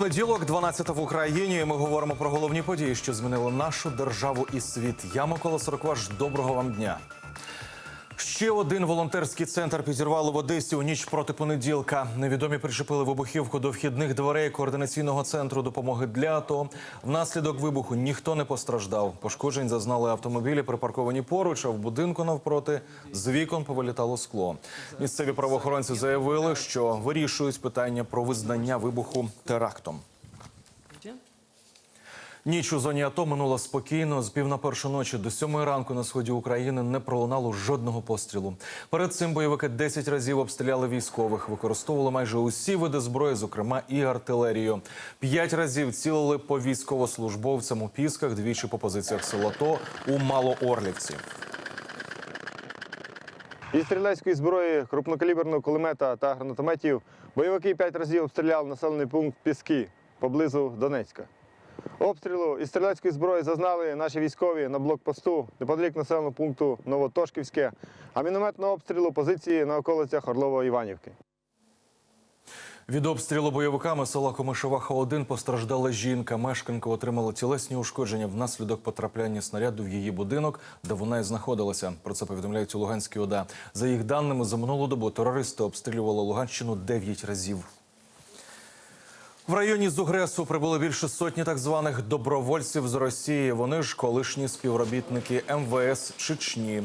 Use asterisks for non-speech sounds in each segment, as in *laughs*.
Понеділок, 12 в Україні. Ми говоримо про головні події, що змінили нашу державу і світ. Я Микола Сорокваш. Доброго вам дня. Ще один волонтерський центр підірвали в Одесі у ніч проти понеділка. Невідомі причепили вибухівку до вхідних дверей координаційного центру допомоги для АТО. Внаслідок вибуху ніхто не постраждав. Пошкоджень зазнали автомобілі, припарковані поруч, а в будинку навпроти з вікон повилітало скло. Місцеві правоохоронці заявили, що вирішують питання про визнання вибуху терактом. Ніч у зоні АТО минула спокійно. З пів на першу ночі до сьомої ранку на сході України не пролунало жодного пострілу. Перед цим бойовики 10 разів обстріляли військових, використовували майже усі види зброї, зокрема і артилерію. П'ять разів цілили по військовослужбовцям у Пісках, двічі по позиціях сил АТО у Малоорлівці. Із стрілецької зброї, крупнокаліберного кулемета та гранатометів бойовики п'ять разів обстріляли населений пункт Піски поблизу Донецька. Обстрілу із стрілецької зброї зазнали наші військові на блокпосту неподалік населеного пункту Новотошківське, а мінометного обстрілу позиції на околицях Орлово-Іванівки. Від обстрілу бойовиками села Комишеваха 1 постраждала жінка. Мешканка отримала тілесні ушкодження внаслідок потрапляння снаряду в її будинок, де вона і знаходилася. Про це повідомляють у Луганській ОДА. За їх даними, за минулу добу терористи обстрілювали Луганщину 9 разів. В районі Зугресу прибуло більше сотні так званих добровольців з Росії. Вони ж колишні співробітники МВС Чечні.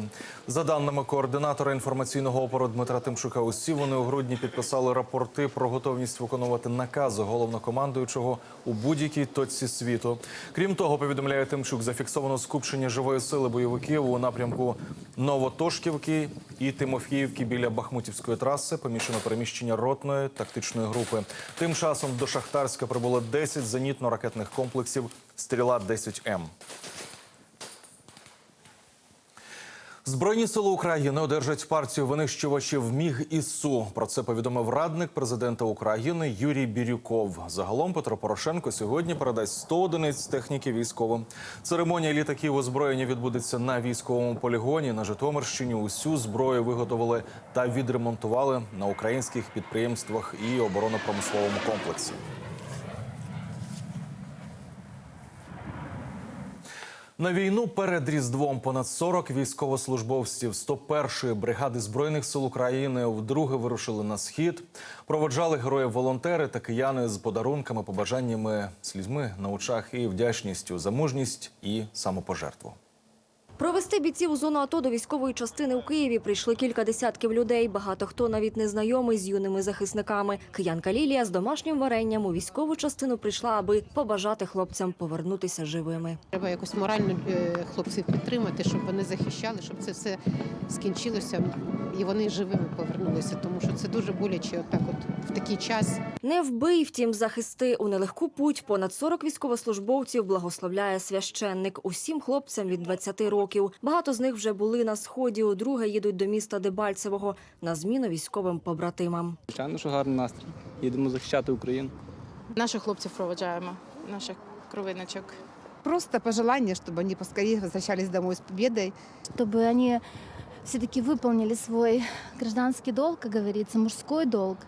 За даними координатора інформаційного опору Дмитра Тимчука, усі вони у грудні підписали рапорти про готовність виконувати накази головнокомандуючого у будь-якій точці світу. Крім того, повідомляє Тимчук, зафіксовано скупчення живої сили бойовиків у напрямку Новотошківки і Тимофіївки біля Бахмутівської траси. Поміщено переміщення ротної тактичної групи. Тим часом до Шахтарська прибули 10 зенітно-ракетних комплексів Стріла 10 М. Збройні сили України одержать партію винищувачів МІГ і СУ. Про це повідомив радник президента України Юрій Бірюков. Загалом Петро Порошенко сьогодні передасть 100 одиниць техніки військовим. Церемонія літаків озброєння відбудеться на військовому полігоні на Житомирщині. Усю зброю виготовили та відремонтували на українських підприємствах і оборонно-промисловому комплексі. На війну перед Різдвом понад 40 військовослужбовців 101-ї бригади збройних сил України вдруге вирушили на схід. Проводжали героїв волонтери та кияни з подарунками, побажаннями, слізьми на очах і вдячністю за мужність і самопожертву. Провести бійців у зону АТО до військової частини у Києві прийшли кілька десятків людей. Багато хто навіть не знайомий з юними захисниками. Киянка Лілія з домашнім варенням у військову частину прийшла, аби побажати хлопцям повернутися живими. Треба якось морально е, хлопців підтримати, щоб вони захищали, щоб це все скінчилося і вони живими повернулися, тому що це дуже боляче, отак, от в такий час. Не вбий, втім, захисти у нелегку путь. Понад 40 військовослужбовців благословляє священник. Усім хлопцям від 20 років Багато з них вже були на сході. Удруге їдуть до міста Дебальцевого на зміну військовим побратимам. Звичайно, що гарний настрій. Їдемо захищати Україну. Наших хлопців проводжаємо, наших кровиночок. Просто пожелание, чтобы они поскорее возвращались домой с победой. чтобы они все-таки выполнили свой гражданский долг, как говорится, мужской долг,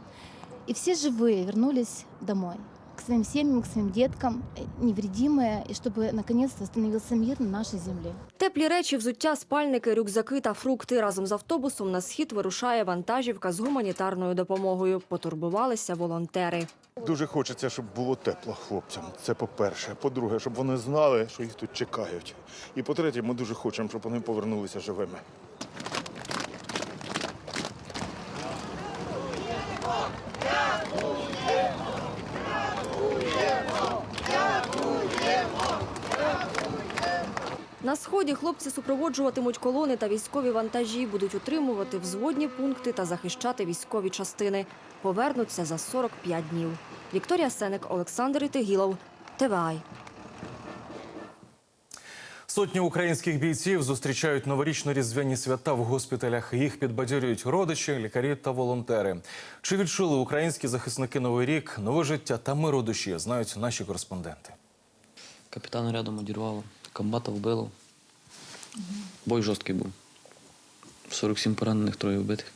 и все живые вернулись домой к своим семьям, к своим деткам, э, невредимые, и чтобы наконец-то восстановился мир на нашей земле. Теплі речі, взуття, спальники, рюкзаки та фрукти. Разом з автобусом на схід вирушає вантажівка з гуманітарною допомогою. Потурбувалися волонтери. Дуже хочеться, щоб було тепло хлопцям. Це по-перше. По-друге, щоб вони знали, що їх тут чекають. І по-третє, ми дуже хочемо, щоб вони повернулися живими. На сході хлопці супроводжуватимуть колони та військові вантажі, будуть утримувати взводні пункти та захищати військові частини. Повернуться за 45 днів. Вікторія Сеник, Олександр Ітигілов, ТВАЙ. Сотні українських бійців зустрічають новорічно-різдвяні свята в госпіталях. Їх підбадьорюють родичі, лікарі та волонтери. Чи відчули українські захисники новий рік, нове життя та мир у душі, знають наші кореспонденти. Капітана рядом одірвало, комбата вбило. Бой жорсткий був. 47 поранених, троє вбитих.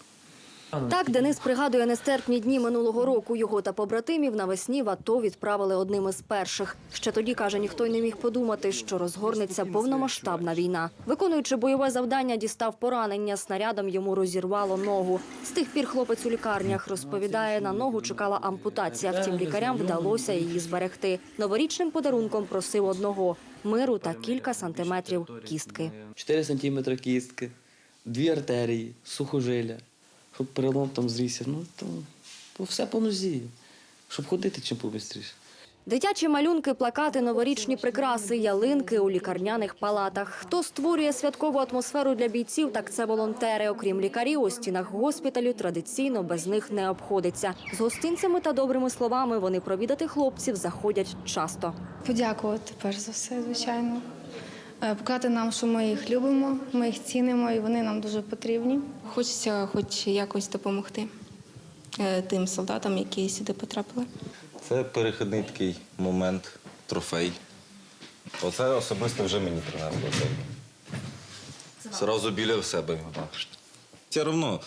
Так Денис пригадує нестерпні дні минулого року. Його та побратимів навесні в АТО відправили одним із перших. Ще тоді каже, ніхто й не міг подумати, що розгорнеться повномасштабна війна. Виконуючи бойове завдання, дістав поранення. Снарядом йому розірвало ногу. З тих пір хлопець у лікарнях розповідає, на ногу чекала ампутація. Втім, лікарям вдалося її зберегти. Новорічним подарунком просив одного миру та кілька сантиметрів кістки. 4 сантиметри кістки, дві артерії, сухожилля, щоб перелом там зрісся. Ну, то, то все по нозі. Щоб ходити чим побистріше. Дитячі малюнки, плакати, новорічні прикраси, ялинки у лікарняних палатах. Хто створює святкову атмосферу для бійців, так це волонтери. Окрім лікарів, у стінах госпіталю традиційно без них не обходиться. З гостинцями та добрими словами вони провідати хлопців заходять часто. Подякувати перш за все, звичайно. Е, Показати нам, що ми їх любимо, ми їх цінимо і вони нам дуже потрібні. Хочеться хоч якось допомогти е, тим солдатам, які сюди потрапили. Це перехідний такий момент, трофей. Оце особисто вже мені принесло цей. Сразу біля себе його. Все равно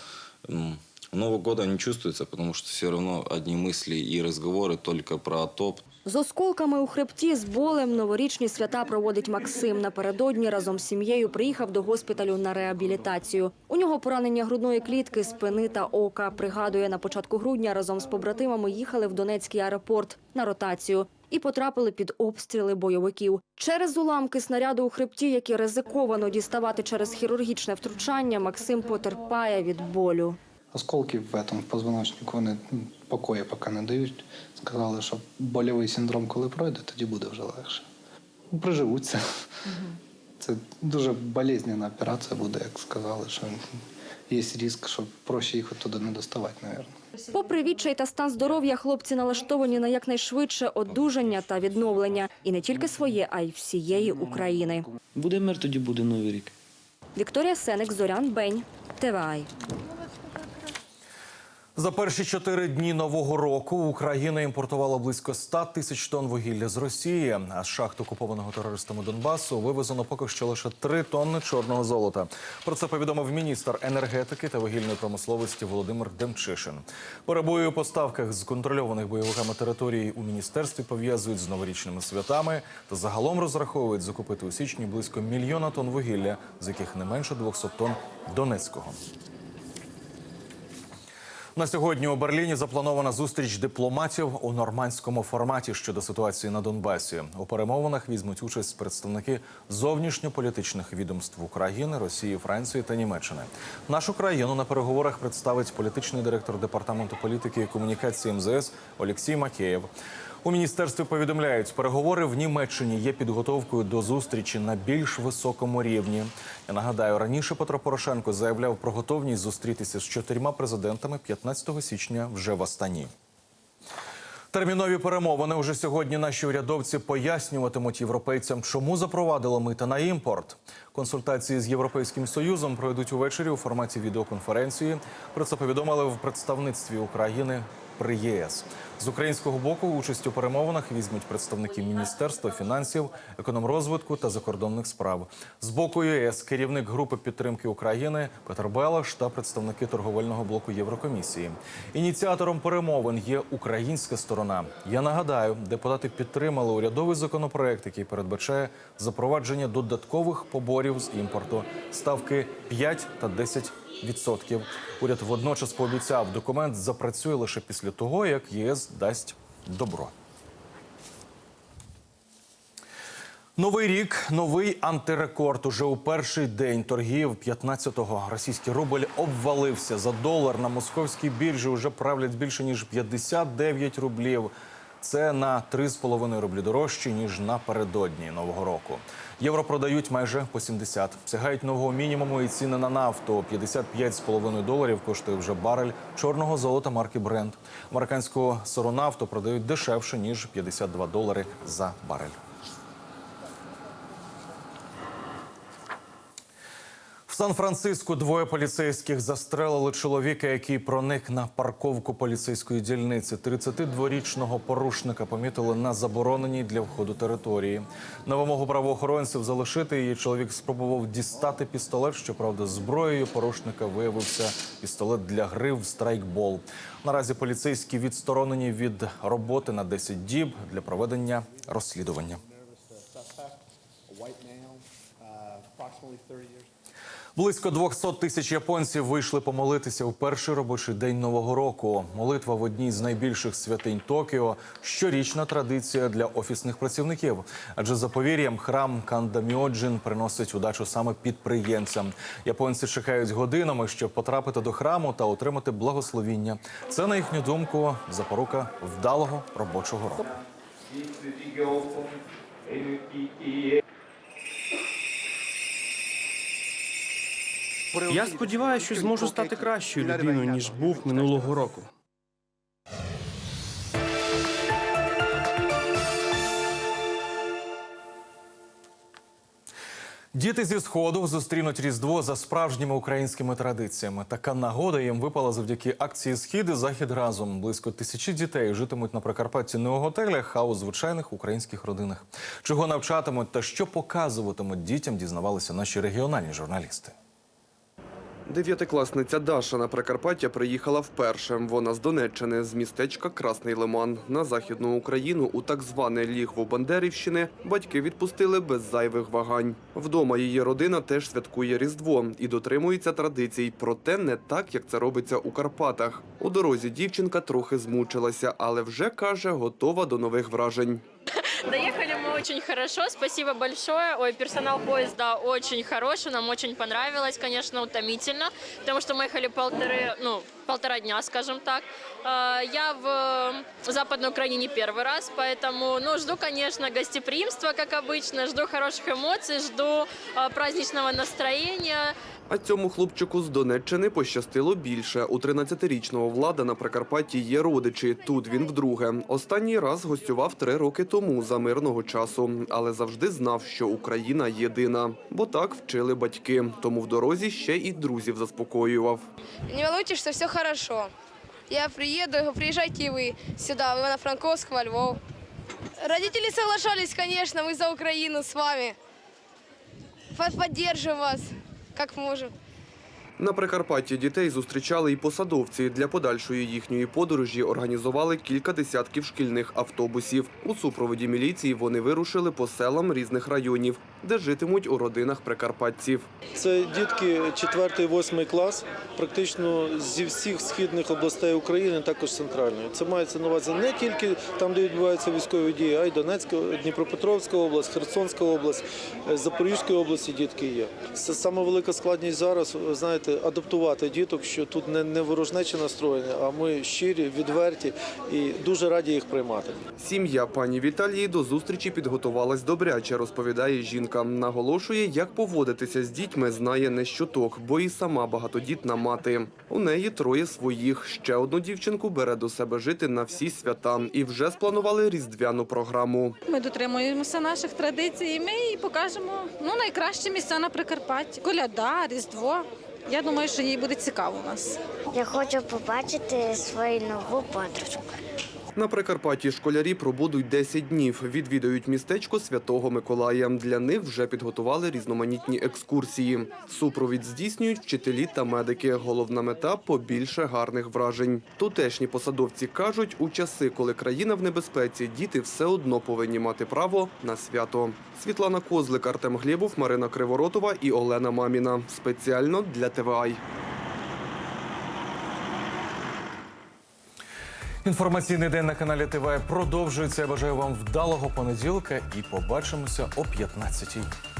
м, Нового года не чувствуется, потому что все равно одни мысли и разговоры только про топ. З осколками у хребті з болем новорічні свята проводить Максим. Напередодні разом з сім'єю приїхав до госпіталю на реабілітацію. У нього поранення грудної клітки, спини та ока. Пригадує, на початку грудня разом з побратимами їхали в Донецький аеропорт на ротацію і потрапили під обстріли бойовиків. Через уламки снаряду у хребті, які ризиковано діставати через хірургічне втручання, Максим потерпає від болю. Осколки в этом в позвоночнику вони м, покою поки не дають. Сказали, що больовий синдром, коли пройде, тоді буде вже легше. Ну, Приживуться. Це дуже болезненна операція буде, як сказали, що є ризик, що проще їх оттуда не доставати, мабуть. Попри відчай та стан здоров'я, хлопці налаштовані на якнайшвидше одужання та відновлення. І не тільки своє, а й всієї України. Буде мир, тоді буде новий рік. Вікторія Сеник, Зорян Бень, ТВАЙ. За перші чотири дні нового року Україна імпортувала близько 100 тисяч тонн вугілля з Росії. А з шахт окупованого терористами Донбасу вивезено поки що лише 3 тонни чорного золота. Про це повідомив міністр енергетики та вугільної промисловості Володимир Демчишин. Перебої у поставках з контрольованих бойовиками територій у міністерстві пов'язують з новорічними святами та загалом розраховують закупити у січні близько мільйона тонн вугілля, з яких не менше 200 тонн донецького. На сьогодні у Берліні запланована зустріч дипломатів у нормандському форматі щодо ситуації на Донбасі. У перемовинах візьмуть участь представники зовнішньополітичних відомств України, Росії, Франції та Німеччини. Нашу країну на переговорах представить політичний директор департаменту політики і комунікації МЗС Олексій Макеєв. У міністерстві повідомляють, переговори в Німеччині є підготовкою до зустрічі на більш високому рівні. Я нагадаю, раніше Петро Порошенко заявляв про готовність зустрітися з чотирма президентами 15 січня вже в Астані. Термінові перемовини уже сьогодні наші урядовці пояснюватимуть європейцям, чому запровадили мита на імпорт. Консультації з європейським союзом пройдуть увечері у форматі відеоконференції. Про це повідомили в представництві України при ЄС. З українського боку участь у перемовинах візьмуть представники міністерства фінансів, економрозвитку та закордонних справ. З боку ЄС керівник групи підтримки України Петр Белаш та представники торговельного блоку Єврокомісії. Ініціатором перемовин є українська сторона. Я нагадаю, депутати підтримали урядовий законопроект, який передбачає запровадження додаткових поборів з імпорту ставки 5 та 10 відсотків. Уряд водночас пообіцяв, документ запрацює лише після того, як ЄС дасть добро. Новий рік, новий антирекорд. Уже у перший день торгів 15-го російський рубль обвалився за долар на московській біржі. Уже правлять більше ніж 59 рублів. Це на 3,5 рублі дорожче ніж напередодні нового року. Євро продають майже по 70. Сягають нового мінімуму і ціни на нафту. 55,5 доларів коштує вже барель чорного золота марки Brent. Американську соронафту продають дешевше ніж 52 долари за барель. В Сан-Франциско двоє поліцейських застрелили чоловіка, який проник на парковку поліцейської дільниці. 32-річного порушника помітили на забороненій для входу території. На вимогу правоохоронців залишити її чоловік спробував дістати пістолет. Щоправда, зброєю порушника виявився пістолет для гри в страйкбол. Наразі поліцейські відсторонені від роботи на 10 діб для проведення розслідування. Близько 200 тисяч японців вийшли помолитися у перший робочий день нового року. Молитва в одній з найбільших святинь Токіо щорічна традиція для офісних працівників. Адже за повір'ям, храм Кандаміоджин приносить удачу саме підприємцям. Японці чекають годинами, щоб потрапити до храму та отримати благословіння. Це на їхню думку запорука вдалого робочого року. Я сподіваюся, що зможу стати кращою людиною, ніж був минулого року. Діти зі сходу зустрінуть різдво за справжніми українськими традиціями. Така нагода їм випала завдяки акції Схід і захід разом. Близько тисячі дітей житимуть на Прикарпатті не у готелях, а у звичайних українських родинах. Чого навчатимуть та що показуватимуть дітям, дізнавалися наші регіональні журналісти. Дев'ятикласниця Даша на Прикарпаття приїхала вперше. Вона з Донеччини, з містечка Красний Лиман. На Західну Україну у так зване лігво Бандерівщини батьки відпустили без зайвих вагань. Вдома її родина теж святкує Різдво і дотримується традицій, проте не так, як це робиться у Карпатах. У дорозі дівчинка трохи змучилася, але вже каже, готова до нових вражень. *laughs* Доехали мы очень хорошо, спасибо большое. Ой, персонал поезда очень хороший, нам очень понравилось, конечно, утомительно, потому что мы ехали полторы, ну, полтора дня, скажем так. А, Я в Западной Украине не первый раз, поэтому, ну, жду, конечно, гостеприимства, как обычно, жду хороших эмоций, жду а, праздничного настроения. А цьому хлопчику з Донеччини пощастило більше. У 13-річного влада на Прикарпатті є родичі. Тут він вдруге. Останній раз гостював три роки тому за мирного часу, але завжди знав, що Україна єдина. Бо так вчили батьки. Тому в дорозі ще і друзів заспокоював. Не волнуйтесь, что все хорошо. Я приеду, приезжайте вы сюда, в Ивано-Франковск, во Львов. Родители соглашались, конечно, мы за Украину с вами. Под- Поддержим вас, как можем. На Прикарпатті дітей зустрічали і посадовці. Для подальшої їхньої подорожі організували кілька десятків шкільних автобусів. У супроводі міліції вони вирушили по селам різних районів, де житимуть у родинах прикарпатців. Це дітки 4-8 клас, практично зі всіх східних областей України, також центральної. Це мається на увазі не тільки там, де відбуваються військові дії, а й Донецька, Дніпропетровська область, Херсонська область, Запорізької області дітки є. Це саме велика складність зараз, ви знаєте, адаптувати діток, що тут не, не ворожнечі настроєні, а ми щирі, відверті і дуже раді їх приймати. Сім'я пані Віталії до зустрічі підготувалась добряче, розповідає жінка. Наголошує, як поводитися з дітьми знає не щоток, бо і сама багатодітна мати. У неї троє своїх. Ще одну дівчинку бере до себе жити на всі свята і вже спланували різдвяну програму. Ми дотримуємося наших традицій. і Ми їй покажемо ну, найкращі місця на Прикарпатті. Коляда, Різдво. Я думаю, що їй буде цікаво у нас. Я хочу побачити свою нову подружку. На Прикарпатті школярі пробудуть 10 днів. Відвідають містечко Святого Миколая. Для них вже підготували різноманітні екскурсії. Супровід здійснюють вчителі та медики. Головна мета побільше гарних вражень. Тутешні посадовці кажуть, у часи, коли країна в небезпеці, діти все одно повинні мати право на свято. Світлана Козлик, Артем Глєбов, Марина Криворотова і Олена Маміна. Спеціально для ТВАЙ. Інформаційний день на каналі ТВ продовжується. Я бажаю вам вдалого понеділка і побачимося о 15-й.